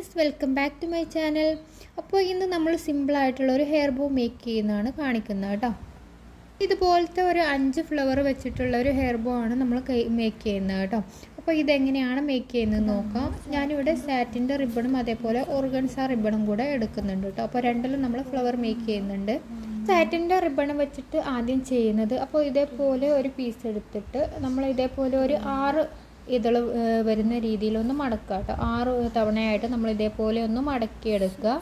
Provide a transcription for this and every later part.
Friends welcome back to my channel അപ്പോൾ ഇന്ന് നമ്മൾ സിമ്പിളായിട്ടുള്ള ഒരു ഹെയർ ബോ മേക്ക് ചെയ്യുന്നതാണ് കാണിക്കുന്നത് കേട്ടോ ഇതുപോലത്തെ ഒരു അഞ്ച് ഫ്ലവർ വെച്ചിട്ടുള്ള ഒരു ഹെയർ ബോ ആണ് നമ്മൾ മേക്ക് ചെയ്യുന്നത് കേട്ടോ അപ്പോൾ ഇതെങ്ങനെയാണ് മേക്ക് ചെയ്യുന്നത് നോക്കാം. ഞാനിവിടെ സാറ്റിന്റെ റിബണും അതേപോലെ ഓർഗൻസ റിബണും കൂടെ എടുക്കുന്നുണ്ട് കേട്ടോ അപ്പോൾ രണ്ടിലും നമ്മൾ ഫ്ലവർ മേക്ക് ചെയ്യുന്നുണ്ട്. സാറ്റിന്റെ റിബൺ വെച്ചിട്ട് ആദ്യം ചെയ്യുന്നത് അപ്പോൾ ഇതേപോലെ ഒരു പീസ് എടുത്തിട്ട് നമ്മൾ ഇതേപോലെ ഒരു ആറ് ഇതൾ വരുന്ന രീതിയിലൊന്ന് മടക്കുക കേട്ടോ ആറ് തവണയായിട്ട് നമ്മൾ ഇതേപോലെ ഒന്ന് മടക്കിയെടുക്കുക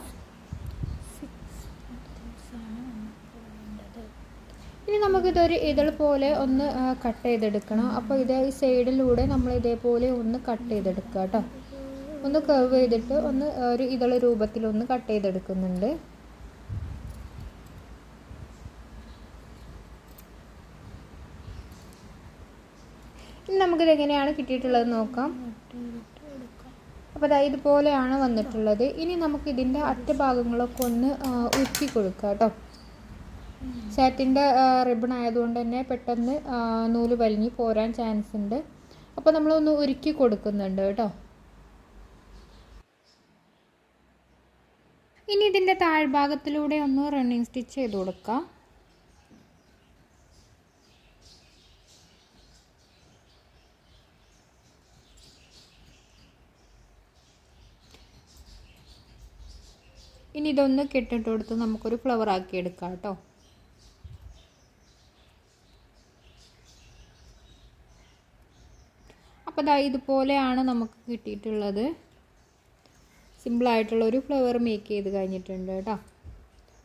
ഇനി നമുക്കിതൊരു ഇതൾ പോലെ ഒന്ന് കട്ട് ചെയ്തെടുക്കണം. അപ്പോൾ ഇതേ ഈ സൈഡിലൂടെ നമ്മൾ ഇതേപോലെ ഒന്ന് കട്ട് ചെയ്തെടുക്കുക കേട്ടോ ഒന്ന് കർവ് ചെയ്തിട്ട് ഒന്ന് ഒരു ഇതള രൂപത്തിൽ ഒന്ന് കട്ട് ചെയ്തെടുക്കുന്നുണ്ട്. ഇനി നമുക്കിത് എങ്ങനെയാണ് കിട്ടിയിട്ടുള്ളത് നോക്കാം. അപ്പോൾ അതായത് ഇതുപോലെയാണ് വന്നിട്ടുള്ളത്. ഇനി നമുക്ക് ഇതിന്റെ അറ്റഭാഗങ്ങളൊക്കെ ഒന്ന് ഉരുക്കി കൊടുക്കുക കേട്ടോ. സാറ്റിന്റെ റിബൺ ആയതുകൊണ്ട് തന്നെ പെട്ടെന്ന് നൂൽ വലിഞ്ഞ് പോരാൻ ചാൻസ് ഉണ്ട്. അപ്പോൾ നമ്മളൊന്ന് ഉരുക്കി കൊടുക്കുന്നുണ്ട് കേട്ടോ. ഇനി ഇതിന്റെ താഴ്ഭാഗത്തിലൂടെ ഒന്ന് റണ്ണിങ് സ്റ്റിച്ച് ചെയ്ത് കൊടുക്കാം. ഇനി ഇതൊന്ന് കെട്ടിട്ട് കൊടുത്ത് നമുക്കൊരു ഫ്ലവർ ആക്കി എടുക്കാം കേട്ടോ. അപ്പോൾ ദാ ഇതുപോലെയാണ് നമുക്ക് കിട്ടിയിട്ടുള്ളത്. സിമ്പിളായിട്ടുള്ള ഒരു ഫ്ലവർ മേക്ക് ചെയ്ത് കഴിഞ്ഞിട്ടുണ്ട് കേട്ടോ.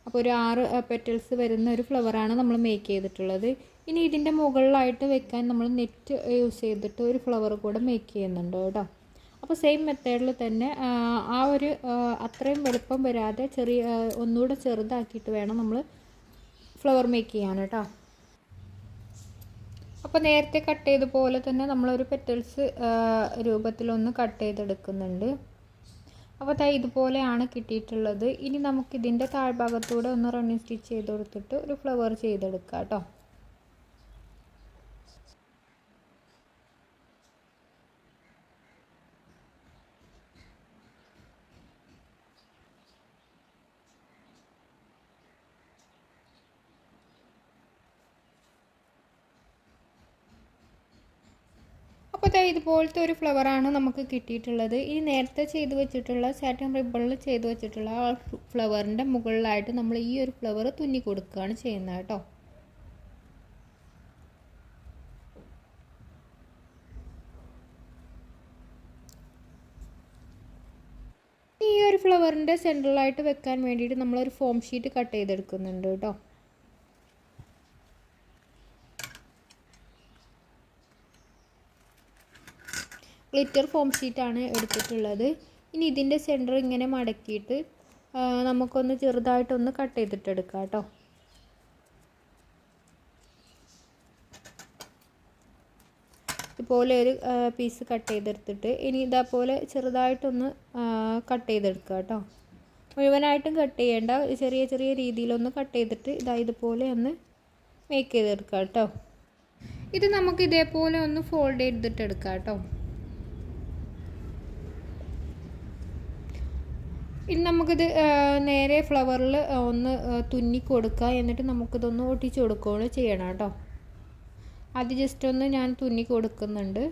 അപ്പോൾ ഒരു ആറ് പെറ്റൽസ് വരുന്ന ഒരു ഫ്ലവറാണ് നമ്മൾ മേക്ക് ചെയ്തിട്ടുള്ളത്. ഇനി ഇതിന്റെ മുകളിലായിട്ട് വെക്കാൻ നമ്മൾ നെറ്റ് യൂസ് ചെയ്തിട്ട് ഒരു ഫ്ലവർ കൂടെ മേക്ക് ചെയ്യുന്നുണ്ട് കേട്ടോ. അപ്പോൾ സെയിം മെത്തേഡിൽ തന്നെ ആ ഒരു അത്രയും വലുപ്പം വരാതെ ചെറിയ ഒന്നുകൂടെ ചെറുതാക്കിയിട്ട് വേണം നമ്മൾ ഫ്ലവർ മേക്ക് ചെയ്യാൻ കേട്ടോ. അപ്പോൾ നേരത്തെ കട്ട് ചെയ്ത പോലെ തന്നെ നമ്മളൊരു പെറ്റൽസ് രൂപത്തിലൊന്ന് കട്ട് ചെയ്തെടുക്കുന്നുണ്ട്. അപ്പോൾ തൈ ഇതുപോലെയാണ് കിട്ടിയിട്ടുള്ളത്. ഇനി നമുക്കിതിന്റെ താഴ്ഭാഗത്തൂടെ ഒന്ന് റണ്ണിങ് സ്റ്റിച്ച് ചെയ്ത് കൊടുത്തിട്ട് ഒരു ഫ്ലവർ ചെയ്തെടുക്കാം കേട്ടോ. ദാ ഇതുപോലത്തെ ഒരു ഫ്ലവറാണ് നമുക്ക് കിട്ടിയിട്ടുള്ളത്. ഈ നേരത്തെ ചെയ്ത് വെച്ചിട്ടുള്ള സാറ്റൻ റിബണിൽ ചെയ്ത് വെച്ചിട്ടുള്ള ആ ഫ്ലവറിന്റെ മുകളിലായിട്ട് നമ്മൾ ഈ ഒരു ഫ്ലവർ തുന്നി കൊടുക്കുകയാണ് ചെയ്യുന്നത് കേട്ടോ. ഈ ഒരു ഫ്ലവറിന്റെ സെൻട്രലായിട്ട് വെക്കാൻ വേണ്ടിയിട്ട് നമ്മളൊരു ഫോം ഷീറ്റ് കട്ട് ചെയ്തെടുക്കുന്നുണ്ട് കേട്ടോ. ഗ്ലിറ്റർ ഫോം ഷീറ്റാണ് എടുത്തിട്ടുള്ളത്. ഇനി ഇതിന്റെ സെന്റർ ഇങ്ങനെ മടക്കിയിട്ട് നമുക്കൊന്ന് ചെറുതായിട്ടൊന്ന് കട്ട് ചെയ്തിട്ടെടുക്കാം കേട്ടോ. ഇതുപോലെ ഒരു പീസ് കട്ട് ചെയ്തെടുത്തിട്ട് ഇനി ഇതേപോലെ ചെറുതായിട്ടൊന്ന് കട്ട് ചെയ്തെടുക്കുക കേട്ടോ. മുഴുവനായിട്ടും കട്ട് ചെയ്യേണ്ട ചെറിയ ചെറിയ രീതിയിലൊന്ന് കട്ട് ചെയ്തിട്ട് ഇതാ ഇതുപോലെ ഒന്ന് മേക്ക് ചെയ്തെടുക്കുക കേട്ടോ. ഇത് നമുക്ക് ഇതേപോലെ ഒന്ന് ഫോൾഡ് ചെയ്തിട്ടെടുക്കാം കേട്ടോ. ഇനി നമുക്കിത് നേരെ ഫ്ലവറിൽ ഒന്ന് തുന്നി കൊടുക്കുക എന്നിട്ട് നമുക്കിതൊന്ന് ഒട്ടിച്ചു കൊടുക്കുകയാണ് ചെയ്യണം കേട്ടോ. അത് ജസ്റ്റ് ഒന്ന് ഞാൻ തുന്നി കൊടുക്കുന്നുണ്ട്.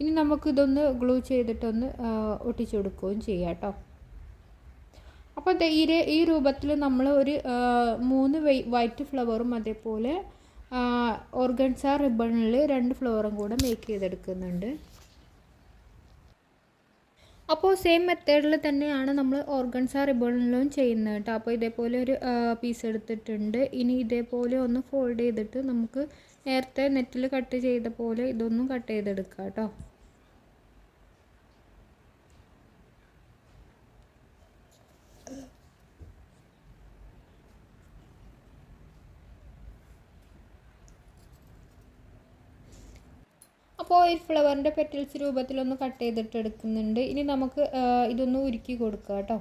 ഇനി നമുക്കിതൊന്ന് ഗ്ലൂ ചെയ്തിട്ടൊന്ന് ഒട്ടിച്ചു കൊടുക്കുകയും ചെയ്യാം കേട്ടോ. അപ്പോൾ ഈ രൂപത്തിൽ നമ്മൾ ഒരു മൂന്ന് വൈറ്റ് ഫ്ലവറും അതേപോലെ ഓർഗൻസ റിബണിൽ രണ്ട് ഫ്ലോറും കൂടെ മേക്ക് ചെയ്തെടുക്കുന്നുണ്ട്. അപ്പോൾ സെയിം മെത്തേഡിൽ തന്നെയാണ് നമ്മൾ ഓർഗൻസ റിബണിലും ചെയ്യുന്നത് കേട്ടോ അപ്പോൾ ഇതേപോലെ ഒരു പീസ് എടുത്തിട്ടുണ്ട്. ഇനി ഇതേപോലെ ഒന്ന് ഫോൾഡ് ചെയ്തിട്ട് നമുക്ക് നേരത്തെ നെറ്റിൽ കട്ട് ചെയ്ത പോലെ ഇതൊന്നും കട്ട് ചെയ്തെടുക്കാം കേട്ടോ അപ്പോൾ ഈ ഫ്ലവറിന്റെ പെറ്റൽസ് രൂപത്തിലൊന്ന് കട്ട് ചെയ്തിട്ട് എടുക്കുന്നുണ്ട്. ഇനി നമുക്ക് ഇതൊന്ന് ഉരുക്കി കൊടുക്കുക കേട്ടോ.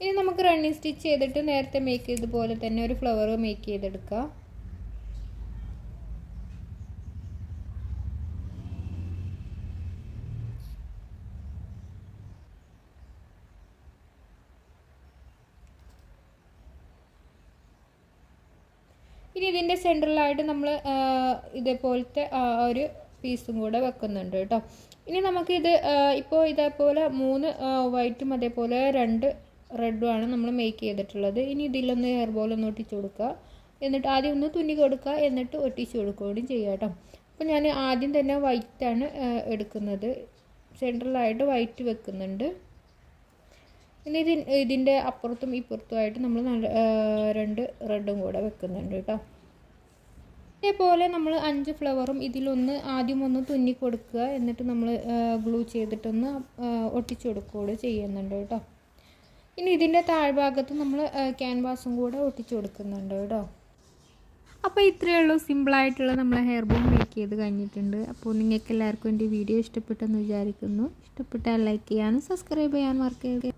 ഇനി നമുക്ക് റണ്ണിങ് സ്റ്റിച്ച് ചെയ്തിട്ട് നേരത്തെ മേക്ക് പോലെ തന്നെ ഒരു ഫ്ലവർ മേക്ക് ചെയ്തെടുക്കാം. ഇനി ഇതിന്റെ സെന്ററിലായിട്ട് നമ്മൾ ഇതേപോലത്തെ ഒരു പീസും കൂടെ വെക്കുന്നുണ്ട് കേട്ടോ. ഇനി നമുക്കിത് ഇപ്പോൾ ഇതേപോലെ മൂന്ന് വൈറ്റും അതേപോലെ രണ്ട് റെഡുമാണ് നമ്മൾ മേക്ക് ചെയ്തിട്ടുള്ളത്. ഇനി ഇതിലൊന്ന് ഹെയർ ബോൾ ഒന്ന് ഒട്ടിച്ച് കൊടുക്കുക. എന്നിട്ട് ആദ്യം ഒന്ന് തുന്നി കൊടുക്കുക. എന്നിട്ട് ഒട്ടിച്ചു കൊടുക്കുകയും ചെയ്യുക കേട്ടോ. അപ്പോൾ ഞാൻ ആദ്യം തന്നെ വൈറ്റാണ് എടുക്കുന്നത്. സെൻട്രലായിട്ട് വൈറ്റ് വെക്കുന്നുണ്ട്. ഇനി ഇതിൻ ഇതിന്റെ അപ്പുറത്തും ഇപ്പുറത്തുമായിട്ട് നമ്മൾ നല്ല രണ്ട് റെഡും കൂടെ വെക്കുന്നുണ്ട് കേട്ടോ. ഇതേപോലെ നമ്മൾ അഞ്ച് ഫ്ലവറും ഇതിലൊന്ന് ആദ്യം ഒന്ന് തുന്നി കൊടുക്കുക. എന്നിട്ട് നമ്മൾ ഗ്ലൂ ചെയ്തിട്ടൊന്ന് ഒട്ടിച്ചു കൊടുക്കുകയോട് ചെയ്യുന്നുണ്ട് കേട്ടോ. ഇനി ഇതിന്റെ താഴ്ഭാഗത്ത് നമ്മൾ ക്യാൻവാസും കൂടെ ഒട്ടിച്ചു കൊടുക്കുന്നുണ്ട് കേട്ടോ. അപ്പോൾ ഇത്രയേ ഉള്ളൂ. സിമ്പിളായിട്ടുള്ള നമ്മൾ ഹെയർ ബോം മേക്ക് ചെയ്ത് കഴിഞ്ഞിട്ടുണ്ട്. അപ്പോൾ നിങ്ങൾക്ക് എല്ലാവർക്കും എന്റെ വീഡിയോ ഇഷ്ടപ്പെട്ടെന്ന് വിചാരിക്കുന്നു. ഇഷ്ടപ്പെട്ടാൽ ലൈക്ക് ചെയ്യാനും സബ്സ്ക്രൈബ് ചെയ്യാനും മറക്കരുത്.